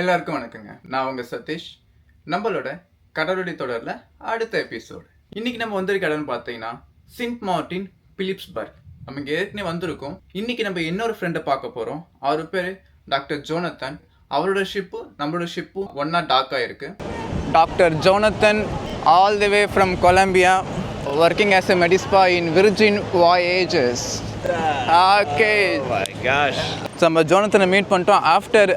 எல்லாருக்கும் வணக்கங்க. நான் உங்கள் சதீஷ். நம்மளோட கடலுடி தொடரில் அடுத்த எபிசோடு இன்றைக்கி நம்ம வந்திருக்க இடம்னு பார்த்தீங்கன்னா சிண்ட் மார்டின் பிலிப்ஸ்பர்க் நம்ம இங்கே ஏற்கனவே வந்திருக்கோம். இன்றைக்கி நம்ம இன்னொரு ஃப்ரெண்டை பார்க்க போகிறோம் அவர் பேர் டாக்டர் ஜோனத்தன். அவரோட ஷிப்பு நம்மளோட ஷிப்பும் ஒன்றா டாக் ஆகிருக்கு doctor Jonathan all the way from Colombia working as a medispa in Virgin Voyages okay. Oh my gosh. நம்ம ஜோனத்தனை மீட் பண்ணிட்டோம். After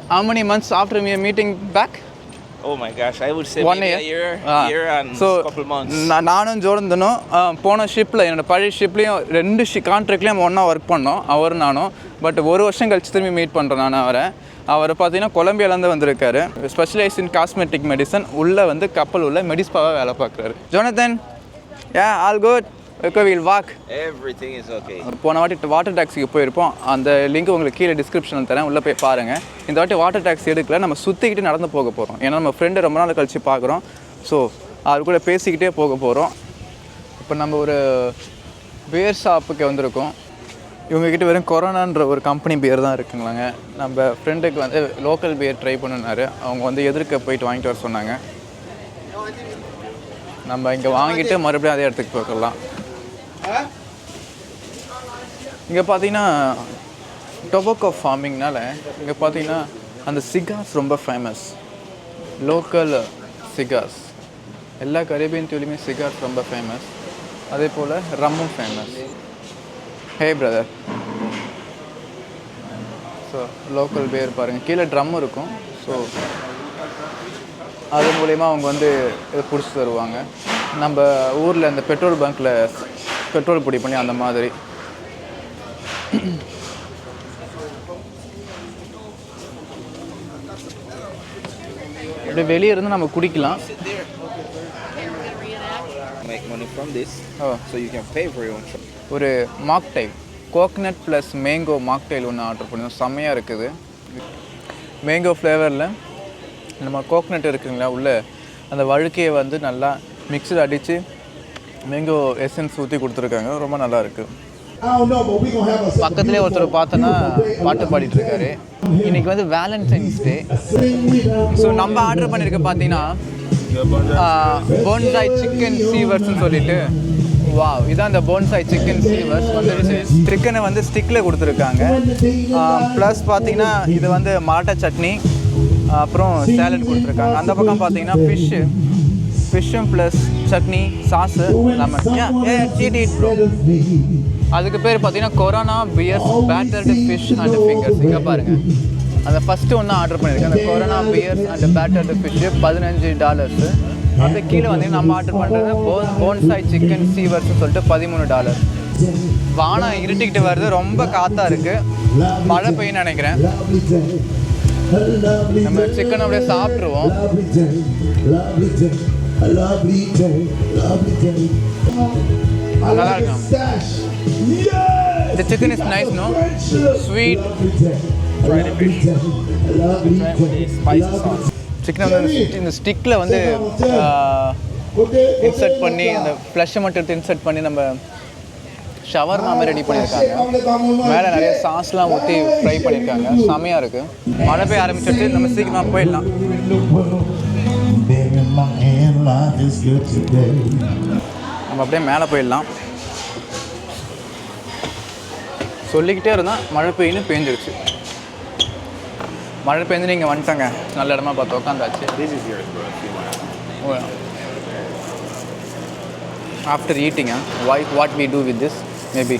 back? Oh my gosh. I would say one year so. நானும் ஜோனந்தனும் ஆ, போன ஷிப்பில் என்னோட பழைய ஷிப்லேயும் ரெண்டு ஷி கான்ட்ராக்ட்லேயும் ஒன்றா ஒர்க் பண்ணோம். அவரும் நானும். பட் ஒரு வருஷம் கழிச்சு திரும்பி மீட் பண்ணுறேன் நான் அவரை. அவர் பார்த்தீங்கன்னா கொலம்பியாலேருந்து வந்திருக்காரு. ஸ்பெஷலைஸ் இன் காஸ்மெட்டிக் மெடிசன் உள்ளே வந்து கப்பல் உள்ள மெடிஸ்பாவாக வேலை பார்க்குறாரு. Jonathan yeah all good will walk Everything is okay. போன வாட்டி வாட்டர் டாக்ஸிக்கு போயிருப்போம். அந்த லிங்க் உங்களுக்கு கீழே டிஸ்கிரிப்ஷனில் தரேன். உள்ளே போய் பாருங்கள் இந்த வாட்டி வாட்டர் டாக்ஸி எடுக்கல. நம்ம சுற்றிக்கிட்டு நடந்து போக போகிறோம் ஏன்னா நம்ம ஃப்ரெண்டு ரொம்ப நாள் கழிச்சு பார்க்குறோம் ஸோ அவர் கூட பேசிக்கிட்டே போக போகிறோம் இப்போ நம்ம ஒரு பியர் ஷாப்புக்கு வந்திருக்கோம். இவங்ககிட்ட வெறும் கொரோனான்ற ஒரு கம்பெனி பியர் தான் இருக்குங்களாங்க. நம்ம ஃப்ரெண்டுக்கு வந்து லோக்கல் பியர் ட்ரை பண்ணினாரு. அவங்க வந்து எதிர்க்க போயிட்டு வாங்கிட்டு வர சொன்னாங்க. நம்ம இங்கே வாங்கிட்டு மறுபடியும் அதே இடத்துக்கு போய்க்கலாம் இங்கே பார்த்தீங்கன்னா டொபோக்கோ ஃபார்மிங்னால இங்கே பார்த்தீங்கன்னா அந்த சிகார்ஸ் ரொம்ப ஃபேமஸ் லோக்கல் சிகார்ஸ் எல்லா கரேபியன் தூளியுமே சிகார்ஸ் ரொம்ப ஃபேமஸ் அதே போல் ரம்மும் famous hey brother so local பேர் பாருங்கள் கீழே ட்ரம் இருக்கும். ஸோ அது மூலயமா அவங்க வந்து இதை பிடிச்சி தருவாங்க நம்ம ஊரில் இந்த பெட்ரோல் பங்க்கில் பெட்ரோல் பிடி பண்ணி அந்த மாதிரி. இப்படி வெளியே இருந்து நம்ம குடிக்கலாம். ஒரு mocktail coconut plus mango mocktail ஒன்று ஆர்டர் பண்ணியிருந்தோம் செம்மையாக இருக்குது. மேங்கோ ஃப்ளேவரில் நம்ம கோகனட் இருக்குங்களா உள்ள அந்த வழுக்கையை வந்து நல்லா மிக்ஸில் அடித்து மேங்கோ எசன்ஸ் ஊற்றி கொடுத்துருக்காங்க. ரொம்ப நல்லா a பக்கத்துலேயே ஒருத்தர் பார்த்தோன்னா பாட்டு பாடிட்டு இருக்காரு இன்னைக்கு வந்து வேலண்டைன்ஸ் டே. ஸோ நம்ம ஆர்டர் பண்ணியிருக்க பார்த்தீங்கன்னா போன்சாய் சிக்கன் சீவர்ஸ்னு சொல்லிட்டு. வா இதான் அந்த போன்சாய் சிக்கன் சீவர்ஸ் வந்துடுச்சு சிக்கனை வந்து ஸ்டிக்கில் கொடுத்துருக்காங்க. ப்ளஸ் பார்த்தீங்கன்னா இது வந்து மாட்டை சட்னி அப்புறம் சேலட் கொடுத்துருக்காங்க. அந்த பக்கம் பார்த்தீங்கன்னா ஃபிஷ்ஷு ஃபிஷ்ஷும் ப்ளஸ் சட்னி சாஸு லெமன் ஏ ப்ரோ அதுக்கு பேர் பார்த்தீங்கன்னா Corona beers battered fish and fingers இங்கே பாருங்கள் அந்த ஃபஸ்ட்டு ஒன்று ஆர்டர் பண்ணியிருக்கேன் அந்த Corona beers and battered fish பதினஞ்சு டாலர்ஸு அப்படியே கீழே வந்து நம்ம ஆர்டர் பண்ணுறது போன் போன்சாய் சிக்கன் சீவர்ஸ்னு சொல்லிட்டு பதிமூணு டாலர் வானம் இருட்டிக்கிட்டு வருது ரொம்ப காற்றா இருக்குது மழை பெய்யும்னு நினைக்கிறேன். நம்ம சிக்கன் அப்படியே சாப்பிட்ருவோம் lovely day, lovely day, a lovely day, lovely day. I like இருக்கும். stash. Yes! The chicken is nice, no? Sweet. Day, a lovely day, spicy lovely- சிக்கனை வந்து இந்த stick- இந்த ஸ்டிக்கில் வந்து இன்சர்ட் okay, பண்ணி. அந்த ஃப்ளஷை மட்டும் எடுத்து இன்சர்ட் பண்ணி நம்ம ஷவர்மா மாதிரி ரெடி பண்ணியிருக்காங்க. பண்ணியிருக்காங்க மேலே நிறைய சாஸ்லாம் ஊற்றி ஃப்ரை பண்ணியிருக்காங்க. செமையாக இருக்குது மழை பெய்ய ஆரம்பிச்சிட்டு நம்ம சீக்கிரமாக போயிடலாம். நம்ம அப்படியே மேலே போயிடலாம். சொல்லிக்கிட்டே இருந்தால் மழை பெய்யுன்னு பேஞ்சிருச்சு. மழை பெய்ஞ்சு நீங்கள் வந்துட்டாங்க. நல்ல இடமா பார்த்து உட்காந்தாச்சு This is yours, bro. If you want. After ஈட்டிங்க why what we do with this maybe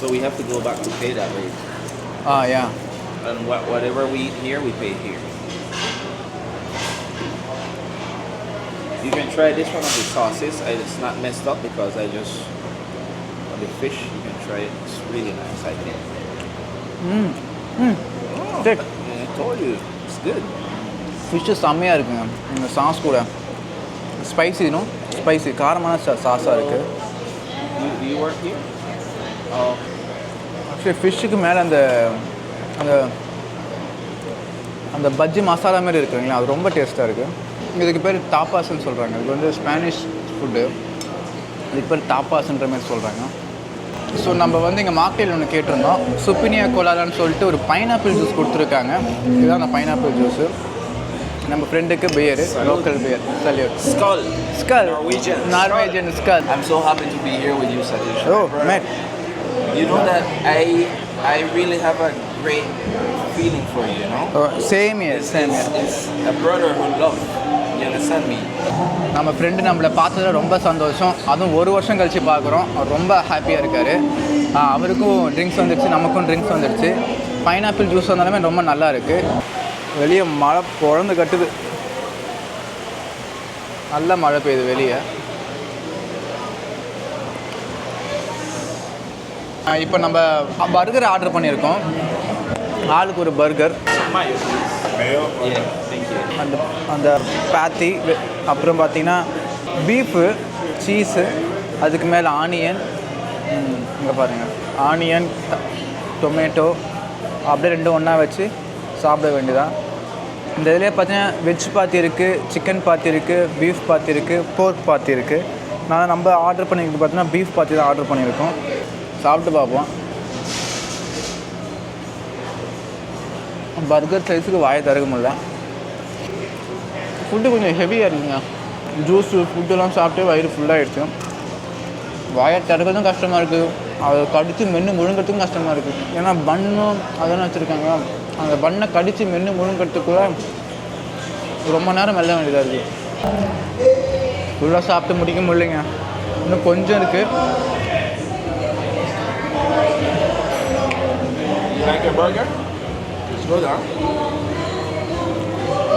So we have to go back to pay that way. Ah yeah And what, whatever we eat here, we pay here. You can try this one of the sauces. It's not messed up because I just the fish. You can try it. It's really nice. I think. Thick. Yeah, I told you, it's good. Fish செம்மையாக இருக்குங்க இந்த sauce கூட spicy இன்னும் spicy காரமான சா சாஸாக இருக்குது You, you work here? Actually ஃபிஷ்ஷுக்கு மேலே அந்த அந்த அந்த பஜ்ஜி மசாலா மாதிரி இருக்குங்களா அது ரொம்ப டேஸ்ட்டாக இருக்குது இதுக்கு பேர் தாப்பாஸ்ன்னு சொல்கிறாங்க இது வந்து ஸ்பானிஷ் ஃபுட்டு இதுக்கு பேர் தாப்பாஸ்ன்ற மாதிரி சொல்கிறாங்க ஸோ நம்ம வந்து இங்கே மார்க்கெட்டில் ஒன்று கேட்டிருந்தோம். சுப்பினியா கோலாலான்னு சொல்லிட்டு ஒரு பைனாப்பிள் ஜூஸ் கொடுத்துருக்காங்க. இதுதான் அந்த பைனாப்பிள் ஜூஸு நம்ம ஃப்ரெண்டுக்கு beer local beer. Salute. Skol Norwegian. Norwegian skol I'm so happy to be here with you, Satish. Oh mate You know that I I really have a great feeling for you, you know? Same year same year It's a brotherhood love. நம்ம friend நம்மளை பார்த்ததுல ரொம்ப சந்தோஷம். அதுவும் ஒரு வருஷம் கழித்து பார்க்குறோம். அவர் ரொம்ப ஹாப்பியாக இருக்கார். அவருக்கும் ட்ரிங்க்ஸ் வந்துடுச்சு நமக்கும் ட்ரிங்க்ஸ் வந்துடுச்சு பைனாப்பிள் ஜூஸ் வந்தாலுமே ரொம்ப நல்லா இருக்குது வெளியே மழை பொழந்து கட்டுது. நல்ல மழை பெய்யுது வெளியே. இப்போ நம்ம பர்கர் ஆர்டர் பண்ணியிருக்கோம். ஆளுக்கு ஒரு பர்கர் அந்த அந்த பேத்தி அப்புறம் பார்த்தீங்கன்னா பீஃபு சீஸு அதுக்கு மேலே ஆனியன் இங்கே பாருங்கள் ஆனியன் டொமேட்டோ அப்படியே ரெண்டும் ஒன்றா வச்சு சாப்பிட வேண்டியதான் இந்த இதிலே பார்த்தீங்கன்னா வெஜ் பாத்தி இருக்குது சிக்கன் பாத்தி இருக்குது பீஃப் பாத்தி இருக்குது போர்க் பாத்தி இருக்குது நான் நம்ம ஆர்டர் பண்ணிக்கிறது பார்த்தீங்கன்னா பீஃப் பாத்தி தான் ஆர்டர் பண்ணியிருக்கோம். சாப்பிட்டு பார்ப்போம். பர்கர் சைஸுக்கு வாயை திறக்க முடியல. ஃபுட்டு கொஞ்சம் ஹெவியாக இருக்குங்க. ஜூஸு ஃபுட்டெல்லாம் சாப்பிட்டு வயிறு ஃபுல்லாகிடுச்சு வாயை திறக்கிறதும் கஷ்டமாக இருக்குது அதை கடித்து மென்று முழுங்கிறதுக்கும் கஷ்டமாக இருக்குது ஏன்னா பண்ணும் அதெல்லாம் வச்சுருக்காங்க. அந்த பண்ணை கடித்து மென்று முழுங்கிறதுக்குள்ள ரொம்ப நேரம் மெல்ல வேண்டியதாக இருக்குது ஃபுல்லாக சாப்பிட்டு முடிக்க முடியலைங்க. இன்னும் கொஞ்சம் இருக்குது You like burger? It's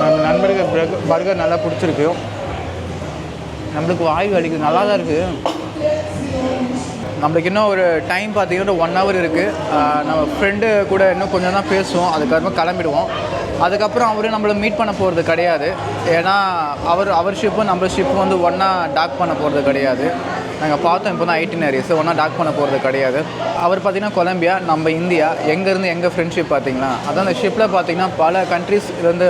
நம்ம நண்பருக்கு பர்கர் பர்கர் நல்லா பிடிச்சிருக்கு. நம்மளுக்கு வாய் வலிக்கு நல்லா தான் இருக்குது நம்மளுக்கு இன்னும் ஒரு டைம் பார்த்தீங்கன்னா ஒன் ஹவர் இருக்குது நம்ம ஃப்ரெண்டு கூட இன்னும் கொஞ்சம் தான் பேசுவோம். அதுக்கப்புறமா கிளம்பிடுவோம். அதுக்கப்புறம் அவரும் நம்மளை மீட் பண்ண போகிறது கிடையாது. ஏன்னா அவர் அவர் ஷிப்பும் நம்ம ஷிப்பும் வந்து ஒன்றா டாக் பண்ண போகிறது கிடையாது. நாங்கள் பார்த்தோம் இப்போ தான் ஐட்டினரிஸ் ஒன்றா டாக் பண்ண போகிறது கிடையாது. அவர் பார்த்தீங்கன்னா கொலம்பியா நம்ம இந்தியா எங்கேருந்து எங்கள் ஃப்ரெண்ட்ஷிப் பார்த்தீங்களா? அதான் அந்த ஷிப்பில் பார்த்தீங்கன்னா பல கண்ட்ரீஸ்லேருந்து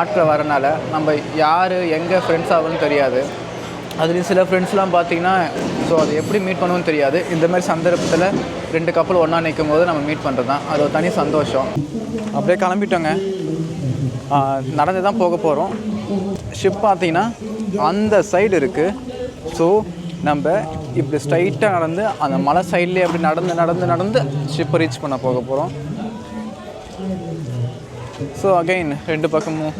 ஆட்கள் வரனால நம்ம யார் எங்கே ஃப்ரெண்ட்ஸ் ஆகுன்னு தெரியாது. அதுலேயும் சில ஃப்ரெண்ட்ஸ்லாம் பார்த்தீங்கன்னா ஸோ அது எப்படி மீட் பண்ணுவோன்னு தெரியாது. இந்த மாதிரி சந்தர்ப்பத்தில் ரெண்டு கப்பல் ஒன்றா நிற்கும் போது நம்ம மீட் பண்ணுறது தான் அது ஒரு தனி சந்தோஷம். அப்படியே கிளம்பிட்டோங்க. நடந்து தான் போக போகிறோம் ஷிப் பார்த்தீங்கன்னா அந்த சைடு இருக்குது ஸோ நம்ம இப்படி ஸ்ட்ரைட்டாக நடந்து அந்த மலை சைட்லேயே அப்படி நடந்து நடந்து நடந்து ஷிப்பை ரீச் பண்ண போக போகிறோம் ஸோ அகெயின் ரெண்டு பக்கமும்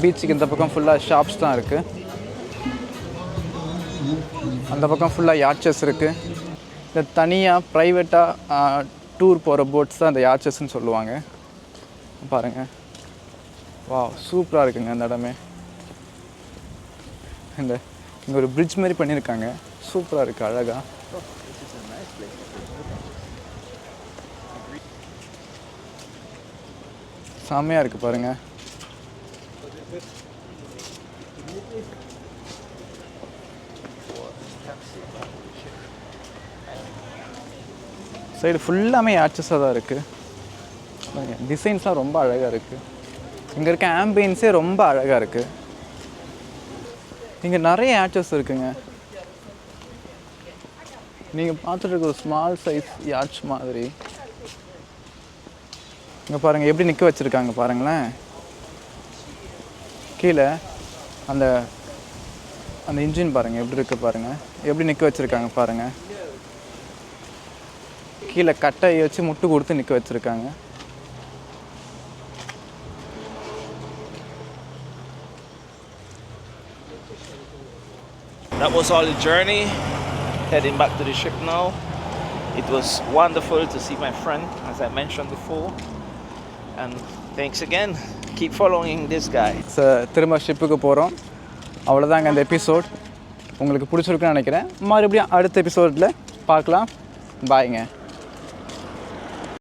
பீச்சுக்கு இந்த பக்கம் ஃபுல்லாக ஷாப்ஸ் தான் இருக்குது அந்த பக்கம் ஃபுல்லாக யாட்சஸ் இருக்குது இந்த தனியாக ப்ரைவேட்டாக டூர் போகிற போட்ஸ் தான் அந்த யாட்சஸ்ன்னு சொல்லுவாங்க. பாருங்கள் வா சூப்பராக இருக்குங்க அந்த இடமே. இந்த இங்கே ஒரு பிரிட்ஜ் மாதிரி பண்ணியிருக்காங்க. சூப்பராக இருக்குது அழகாக செம்மையாக இருக்குது பாருங்கள் சைடு ஃபுல்லாமே ஆக்சஸாக தான் இருக்குது டிசைன்ஸ்லாம் ரொம்ப அழகாக இருக்குது இங்கே இருக்க ஆம்பியன்ஸே ரொம்ப அழகாக இருக்குது இங்கே நிறைய ஆச்சஸ் இருக்குங்க. நீங்கள் பார்த்துட்டு இருக்க ஒரு ஸ்மால் சைஸ் யாட்ச் மாதிரி. இங்கே பாருங்கள் எப்படி நிற்க வச்சுருக்காங்க பாருங்களேன். கீழே அந்த அந்த இன்ஜின் பாருங்கள் எப்படி இருக்குது பாருங்கள் எப்படி நிற்க வச்சுருக்காங்க பாருங்கள் கீழே கட்டையை வச்சு முட்டு கொடுத்து நிற்க வச்சுருக்காங்க. That was all the journey. Heading back to the ship now. It was wonderful to see my friend, as I mentioned before. And thanks again. Keep following this guy. ச திரும்ப ஷிப்புக்கு போகிறோம் அவ்வளோதாங்க இந்த எபிசோட் உங்களுக்கு பிடிச்சிருக்குன்னு நினைக்கிறேன் மறுபடியும் அடுத்த எபிசோடில் பார்க்கலாம் பாய்ங்க